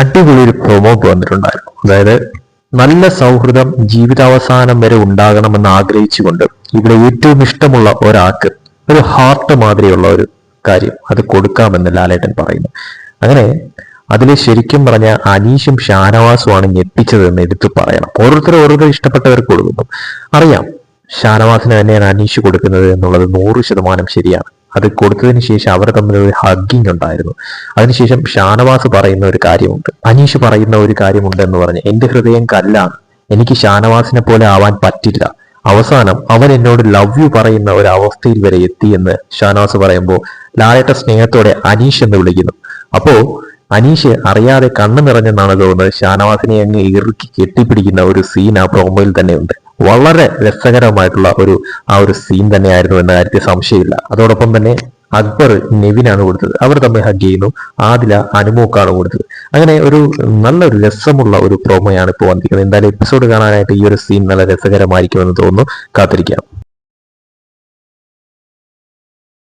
അടിപൊളി ഒരു പ്രൊമോട്ട് വന്നിട്ടുണ്ടായിരുന്നു. അതായത് നല്ല സൗഹൃദം ജീവിതാവസാനം വരെ ഉണ്ടാകണമെന്ന് ആഗ്രഹിച്ചുകൊണ്ട് ഇവിടെ ഏറ്റവും ഇഷ്ടമുള്ള ഒരാൾക്ക് ഒരു ഹാർട്ട് മാതിരിയുള്ള ഒരു കാര്യം അത് കൊടുക്കാമെന്ന് ലാലേട്ടൻ പറയുന്നു. അങ്ങനെ അതിൽ ശരിക്കും പറഞ്ഞ അനീഷും ഷാനവാസുമാണ് ഞെട്ടിച്ചതെന്ന് എടുത്തു പറയണം. ഓരോരുത്തർ ഓരോരുത്തർ ഇഷ്ടപ്പെട്ടവർക്ക് കൊടുക്കുന്നു. അറിയാം ഷാനവാസിന് തന്നെയാണ് അനീഷ് കൊടുക്കുന്നത് എന്നുള്ളത് നൂറ് ശതമാനം ശരിയാണ്. അത് കൊടുത്തതിന് ശേഷം അവർ തമ്മിൽ ഒരു ഹഗ്ഗിങ് ഉണ്ടായിരുന്നു. അതിനുശേഷം ഷാനവാസ് പറയുന്ന ഒരു കാര്യമുണ്ട്. അനീഷ് പറയുന്ന ഒരു കാര്യമുണ്ട് എന്ന് പറഞ്ഞ് എന്റെ ഹൃദയം കല്ലാണ്. എനിക്ക് ഷാനവാസിനെ പോലെ ആവാൻ പറ്റില്ല. അവസാനം അവൻ എന്നോട് ലവ് യു പറയുന്ന ഒരു അവസ്ഥയിൽ വരെ എത്തി എന്ന് ഷാനവാസ് പറയുമ്പോൾ ലാലേട്ട സ്നേഹത്തോടെ അനീഷ് എന്ന് വിളിക്കുന്നു. അപ്പോ അനീഷ് അറിയാതെ കണ്ണു നിറഞ്ഞെന്നാണ് തോന്നുന്നത്. ഷാനവാസിനെ അങ്ങ് ഇറുക്കി കെട്ടിപ്പിടിക്കുന്ന ഒരു സീൻ ആ പ്രോമോയിൽ തന്നെ ഉണ്ട് വളരെ രസകരമായിട്ടുള്ള ഒരു ആ ഒരു സീൻ തന്നെയായിരുന്നു എന്ന കാര്യത്തിൽ സംശയമില്ല. അതോടൊപ്പം തന്നെ അക്ബർ നെവിനാണ് കൊടുത്തത്. അവർ തമ്മിൽ ഹഗ് ചെയ്യുന്നു. ആദില അനുമോക്കാണ് കൊടുത്തത്. അങ്ങനെ ഒരു നല്ലൊരു രസമുള്ള ഒരു പ്രോമോയാണ് ഇപ്പോൾ വന്നിരിക്കുന്നത്. എന്തായാലും എപ്പിസോഡ് കാണാനായിട്ട് ഈ ഒരു സീൻ നല്ല രസകരമായിരിക്കുമെന്ന് തോന്നുന്നു. കാത്തിരിക്കാം.